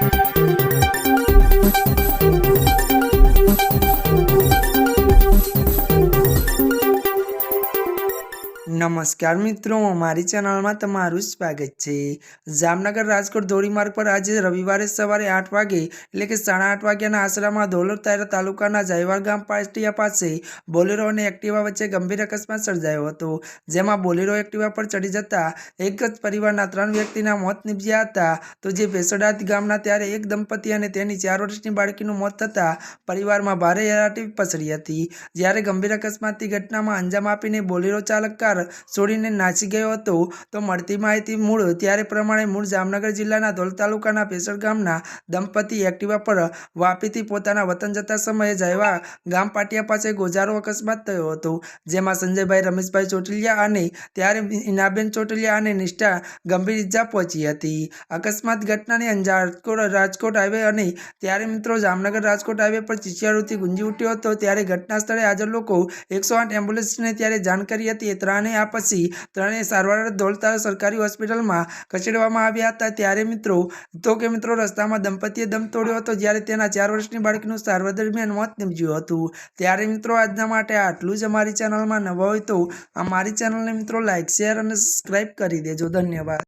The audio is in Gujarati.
Thank you. નમસ્કાર મિત્રો, મારી ચેનલમાં તમારું સ્વાગત છે. જામનગર રાજકોટ ધોરીમાર્ગ પર આજે રવિવારે સવારે આઠ વાગે, એટલે કે સાડા આઠ વાગ્યાના આશરામાં ધોલર તારા તાલુકાના જયવાર ગામ પાટિયા પાસે બોલેરો અને એક્ટિવા વચ્ચે ગંભીર અકસ્માત સર્જાયો હતો, જેમાં બોલેરો એક્ટિવા પર ચડી જતા એક જ પરિવારના ત્રણ વ્યક્તિના મોત નીપજ્યા હતા. તો જે ભેસડાત ગામના ત્યારે એક દંપતી અને તેની ચાર વર્ષની બાળકીનું મોત થતાં પરિવારમાં ભારે હેરાટી પસરી હતી. જ્યારે ગંભીર અકસ્માતની ઘટનામાં અંજામ આપીને બોલેરો ચાલક કાર છોડીને નાસી ગયો હતો. તો મળતી માહિતી મૂળ ત્યારે પ્રમાણે મૂળ જામનગર જિલ્લાના ધોલ તાલુકાના પેસર ગામના દંપતી એક્ટિવા પર વાપીથી પોતાના વતન જતા સમયે જયવા ગામ પાટિયા પાસે ગોજારો અકસ્માત થયો હતો, જેમાં સંજયભાઈ, રમેશભાઈ ચોટલિયા અને ત્યારે ઇનાબેન ચોટલિયા અને નિષ્ઠા ગંભીર ઇજા પહોંચી હતી. અકસ્માત ઘટનાની અંજાર રાજકોટ હાઈવે અને ત્યારે મિત્રો જામનગર રાજકોટ હાઈવે પર ચિચિયાળુથી ગુંજી ઉઠ્યો હતો. ત્યારે ઘટના સ્થળે હાજર લોકો એકસો આઠ એમ્બ્યુલન્સને ત્યારે જાણ કરી હતી. ત્રણે આ પછી ત્રણેય સારવાર દોલતા સરકારી હોસ્પિટલમાં ખસેડવામાં આવ્યા હતા. ત્યારે મિત્રો, તો કે મિત્રો, રસ્તામાં દંપતીએ દમ તોડ્યો હતો જ્યારે તેના ચાર વર્ષની બાળકીનું સારવાર દરમિયાન મોત નીપજ્યું હતું. ત્યારે મિત્રો, આજના માટે આટલું જ અમારી ચેનલમાં નવા હોય તો અમારી ચેનલને મિત્રો લાઇક શેર અને સબસ્ક્રાઈબ કરી દેજો. ધન્યવાદ.